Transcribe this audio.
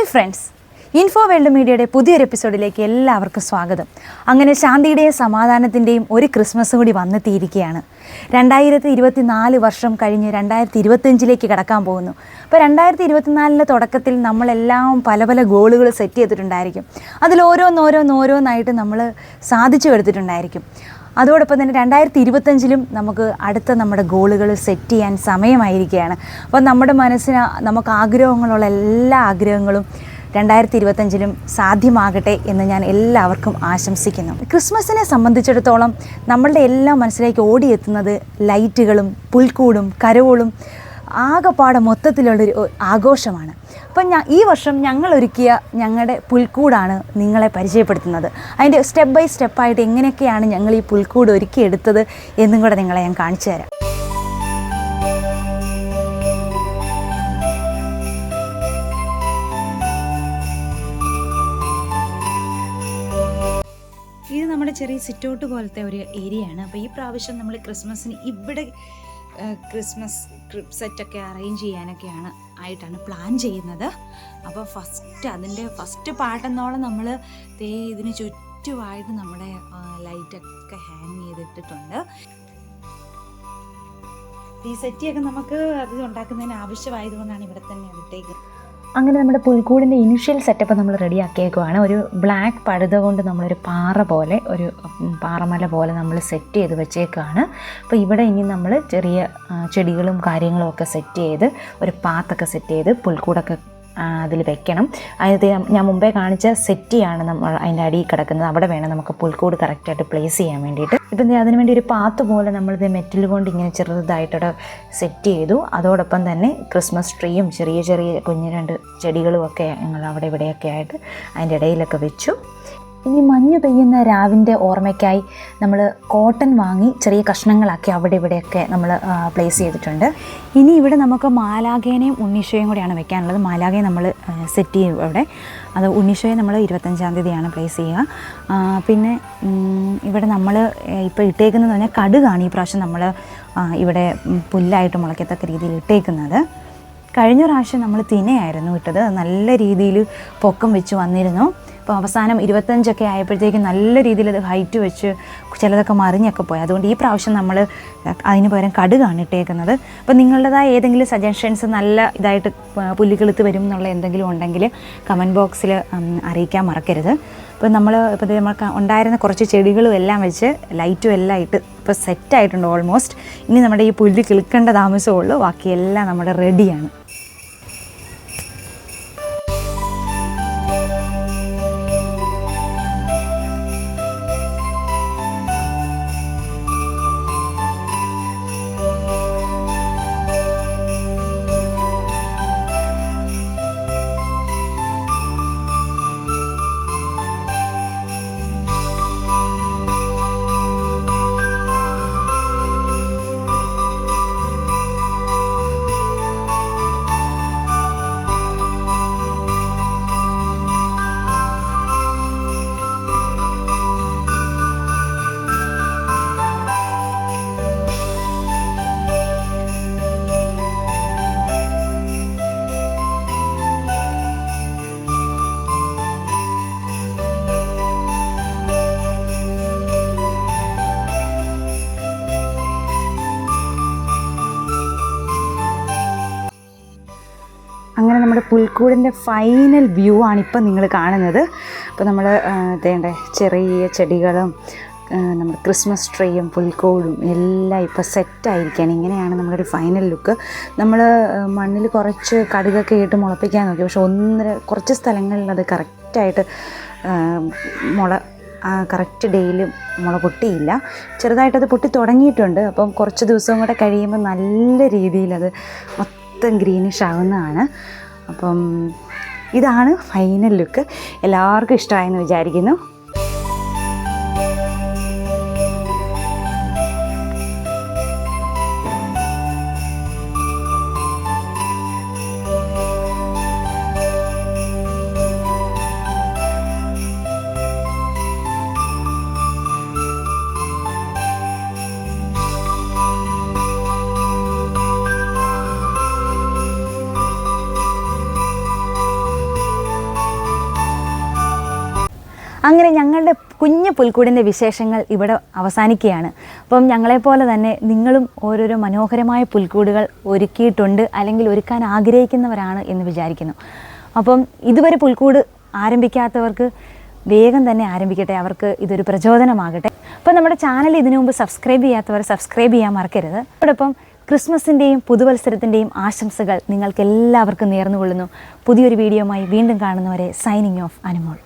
Hi friends info world മീഡിയയുടെ പുതിയൊരു എപ്പിസോഡിലേക്ക് എല്ലാവർക്കും സ്വാഗതം. അങ്ങനെ ശാന്തിയുടെയും സമാധാനത്തിന്റെയും ഒരു ക്രിസ്മസ് കൂടി വന്നെത്തിയിരിക്കുകയാണ്. രണ്ടായിരത്തി ഇരുപത്തി നാല് വർഷം കഴിഞ്ഞ് രണ്ടായിരത്തി ഇരുപത്തഞ്ചിലേക്ക് കടക്കാൻ പോകുന്നു. അപ്പോൾ രണ്ടായിരത്തി ഇരുപത്തിനാലിന്റെ തുടക്കത്തിൽ നമ്മളെല്ലാം പല പല ഗോളുകൾ സെറ്റ് ചെയ്തിട്ടുണ്ടായിരിക്കും. അതിൽ ഓരോന്നോരോന്നോരോന്നായിട്ട് നമ്മൾ സാധിച്ചു എടുത്തിട്ടുണ്ടായിരിക്കും അതോടൊപ്പം തന്നെ രണ്ടായിരത്തി ഇരുപത്തഞ്ചിലും നമുക്ക് അടുത്ത നമ്മുടെ ഗോളുകൾ സെറ്റ് ചെയ്യാൻ സമയമായിരിക്കുകയാണ്. അപ്പോൾ നമ്മുടെ മനസ്സിന് നമുക്ക് ആഗ്രഹങ്ങളുള്ള എല്ലാ ആഗ്രഹങ്ങളും രണ്ടായിരത്തി ഇരുപത്തഞ്ചിലും സാധ്യമാകട്ടെ എന്ന് ഞാൻ എല്ലാവർക്കും ആശംസിക്കുന്നു. ക്രിസ്മസിനെ സംബന്ധിച്ചിടത്തോളം നമ്മളുടെ എല്ലാ മനസ്സിലേക്ക് ഓടിയെത്തുന്നത് ലൈറ്റുകളും പുൽക്കൂടും കരോളും ആകെപ്പാടെ മൊത്തത്തിലുള്ളൊരു ആഘോഷമാണ്. അപ്പം ഞാൻ ഈ വർഷം ഞങ്ങൾ ഒരുക്കിയ ഞങ്ങളുടെ പുൽക്കൂടാണ് നിങ്ങളെ പരിചയപ്പെടുത്തുന്നത്. അതിന്റെ സ്റ്റെപ്പ് ബൈ സ്റ്റെപ്പായിട്ട് എങ്ങനെയൊക്കെയാണ് ഞങ്ങൾ ഈ പുൽക്കൂട് ഒരുക്കിയെടുത്തത് എന്നും കൂടെ നിങ്ങളെ ഞാൻ കാണിച്ചു തരാം. ഇത് നമ്മുടെ ചെറിയ സിറ്റൗട്ട് പോലത്തെ ഒരു ഏരിയയാണ്. അപ്പോൾ ഈ പ്രാവശ്യം നമ്മൾ ക്രിസ്മസിന് ഇവിടെ ക്രിസ്മസ് സെറ്റൊക്കെ അറേഞ്ച് ചെയ്യാനൊക്കെയാണ് ആയിട്ടാണ് പ്ലാൻ ചെയ്യുന്നത്. അപ്പോൾ ഫസ്റ്റ് അതിന്റെ ഫസ്റ്റ് പാട്ടെന്നോളം നമ്മൾ തേ ഇതിന് ചുറ്റുമായിട്ട് നമ്മുടെ ലൈറ്റൊക്കെ ഹാങ് ചെയ്തിട്ടിട്ടുണ്ട്. ഈ സെറ്റിയൊക്കെ നമുക്ക് അത് ഉണ്ടാക്കുന്നതിന് ആവശ്യമായതുകൊണ്ടാണ് ഇവിടെ തന്നെ വിട്ടേക്കുന്നത് അങ്ങനെ നമ്മുടെ പുൽക്കൂടിന്റെ ഇനിഷ്യൽ സെറ്റപ്പ് നമ്മൾ റെഡിയാക്കിയേക്കുവാണ് ഒരു ബ്ലാക്ക് പഴുത കൊണ്ട് നമ്മളൊരു പാറ പോലെ ഒരു പാറമല പോലെ നമ്മൾ സെറ്റ് ചെയ്ത് വെച്ചേക്കാണ് അപ്പോൾ ഇവിടെ ഇനി നമ്മൾ ചെറിയ ചെടികളും കാര്യങ്ങളും ഒക്കെ സെറ്റ് ചെയ്ത് ഒരു പാത്തൊക്കെ സെറ്റ് ചെയ്ത് പുൽക്കൂടൊക്കെ അതിൽ വെക്കണം. അതിന് ഞാൻ- മുമ്പേ കാണിച്ച സെറ്റിയാണ് നമ്മൾ അതിന്റെ അടിയിൽ കിടക്കുന്നത്. അവിടെ വേണം നമുക്ക് പുൽക്കൂട് കറക്റ്റായിട്ട് പ്ലേസ് ചെയ്യാൻ വേണ്ടിയിട്ട്. ഇപ്പം അതിന് വേണ്ടി ഒരു പാത്ത് പോലെ നമ്മളിത് മെറ്റൽ കൊണ്ട് ഇങ്ങനെ ചെറുതായിട്ടവിടെ സെറ്റ് ചെയ്തു. അതോടൊപ്പം തന്നെ ക്രിസ്മസ് ട്രീയും ചെറിയ ചെറിയ കുഞ്ഞു രണ്ട് ചെടികളും ഒക്കെ ഞങ്ങൾ അവിടെ ഇവിടെയൊക്കെ ആയിട്ട് അതിന്റെ ഇടയിലൊക്കെ വെച്ചു. ഇനി മഞ്ഞ് പെയ്യുന്ന രാവിന്റെ ഓർമ്മയ്ക്കായി നമ്മൾ കോട്ടൺ വാങ്ങി ചെറിയ കഷ്ണങ്ങളാക്കി അവിടെ ഇവിടെയൊക്കെ നമ്മൾ പ്ലേസ് ചെയ്തിട്ടുണ്ട്. ഇനി ഇവിടെ നമുക്ക് മാലാഖേനെയും ഉണ്ണീഷോയും കൂടിയാണ് വെക്കാനുള്ളത്. മാലാഖയെ നമ്മൾ സെറ്റ് ചെയ്യും ഇവിടെ. അത് ഉണ്ണീഷോയെ നമ്മൾ ഇരുപത്തഞ്ചാം തീയതിയാണ് പ്ലേസ് ചെയ്യുക. പിന്നെ ഇവിടെ നമ്മൾ ഇപ്പോൾ ഇട്ടേക്കുന്നതെന്ന് പറഞ്ഞാൽ കടുകാണ് ഈ പ്രാവശ്യം നമ്മൾ ഇവിടെ പുല്ലായിട്ട് മുളയ്ക്കത്തക്ക രീതിയിൽ ഇട്ടേക്കുന്നത്. കഴിഞ്ഞ പ്രാവശ്യം നമ്മൾ തിനയായിരുന്നു ഇട്ടത്. നല്ല രീതിയിൽ പൊക്കം വെച്ച് വന്നിരുന്നു. അപ്പോൾ അവസാനം ഇരുപത്തഞ്ചൊക്കെ ആയപ്പോഴത്തേക്കും നല്ല രീതിയിൽ അത് ഹൈറ്റ് വെച്ച് ചിലതൊക്കെ മറിഞ്ഞൊക്കെ പോയി. അതുകൊണ്ട് ഈ പ്രാവശ്യം നമ്മൾ അതിന് പകരം കടുകാണ് ഇട്ടേക്കുന്നത് അപ്പോൾ നിങ്ങളുടേതായ ഏതെങ്കിലും സജഷൻസ് നല്ല ഇതായിട്ട് പ- വരും എന്നുള്ള എന്തെങ്കിലും ഉണ്ടെങ്കിൽ കമന്റ് ബോക്സിൽ അറിയിക്കാൻ മറക്കരുത്. ഇപ്പോൾ നമ്മൾ ഇപ്പോൾ നമുക്ക് ഉണ്ടായിരുന്ന കുറച്ച് ചെടികളും എല്ലാം വെച്ച് ലൈറ്റും എല്ലാം ഇട്ട് ഇപ്പോൾ സെറ്റായിട്ടുണ്ട് ഓൾമോസ്റ്റ്. ഇനി നമ്മുടെ ഈ പുല്ല് കിളിക്കേണ്ട താമസമുള്ളൂ ബാക്കിയെല്ലാം നമ്മുടെ റെഡിയാണ്. പുൽക്കൂടിന്റെ ഫൈനൽ വ്യൂ ആണ് ഇപ്പം നിങ്ങൾ കാണുന്നത്. അപ്പോൾ നമ്മൾ തേണ്ട ചെറിയ ചെടികളും നമ്മുടെ ക്രിസ്മസ് ട്രീയും പുൽക്കൂടും എല്ലാം ഇപ്പോൾ സെറ്റായിരിക്കുകയാണ് ഇങ്ങനെയാണ് നമ്മുടെ ഫൈനൽ ലുക്ക് നമ്മൾ മണ്ണിൽ കുറച്ച് കടുകൊക്കെ ഇട്ട് മുളപ്പിക്കാൻ നോക്കി. പക്ഷെ ഒന്നര കുറച്ച് സ്ഥലങ്ങളിൽ അത് കറക്റ്റായിട്ട് മുള കറക്റ്റ് ഡേയിൽ മുള പൊട്ടിയില്ല. ചെറുതായിട്ടത് പൊട്ടി തുടങ്ങിയിട്ടുണ്ട്. അപ്പം കുറച്ച് ദിവസവും കൂടെ കഴിയുമ്പോൾ നല്ല രീതിയിലത് മൊത്തം ഗ്രീനിഷ് ആവുന്നതാണ്. അപ്പം ഇതാണ് ഫൈനൽ ലുക്ക്. എല്ലാവർക്കും ഇഷ്ടമായെന്ന് വിചാരിക്കുന്നു. അങ്ങനെ ഞങ്ങളുടെ കുഞ്ഞു പുൽക്കൂടിന്റെ വിശേഷങ്ങൾ ഇവിടെ അവസാനിക്കുകയാണ്. അപ്പം ഞങ്ങളെപ്പോലെ തന്നെ നിങ്ങളും ഓരോരോ മനോഹരമായ പുൽക്കൂടുകൾ ഒരുക്കിയിട്ടുണ്ട് അല്ലെങ്കിൽ ഒരുക്കാൻ ആഗ്രഹിക്കുന്നവരാണ് എന്ന് വിചാരിക്കുന്നു. അപ്പം ഇതുവരെ പുൽക്കൂട് ആരംഭിക്കാത്തവർക്ക് വേഗം തന്നെ ആരംഭിക്കട്ടെ അവർക്ക് ഇതൊരു പ്രചോദനമാകട്ടെ. അപ്പോൾ നമ്മുടെ ചാനൽ ഇതിനു മുമ്പ് സബ്സ്ക്രൈബ് ചെയ്യാത്തവർ സബ്സ്ക്രൈബ് ചെയ്യാൻ മറക്കരുത്. അതോടൊപ്പം ക്രിസ്മസിന്റെയും പുതുവത്സരത്തിന്റെയും ആശംസകൾ നിങ്ങൾക്ക് എല്ലാവർക്കും നേർന്നുകൊള്ളുന്നു. പുതിയൊരു വീഡിയോയുമായി വീണ്ടും കാണുന്നവരെ സൈനിങ് ഓഫ് അനുമോൾ.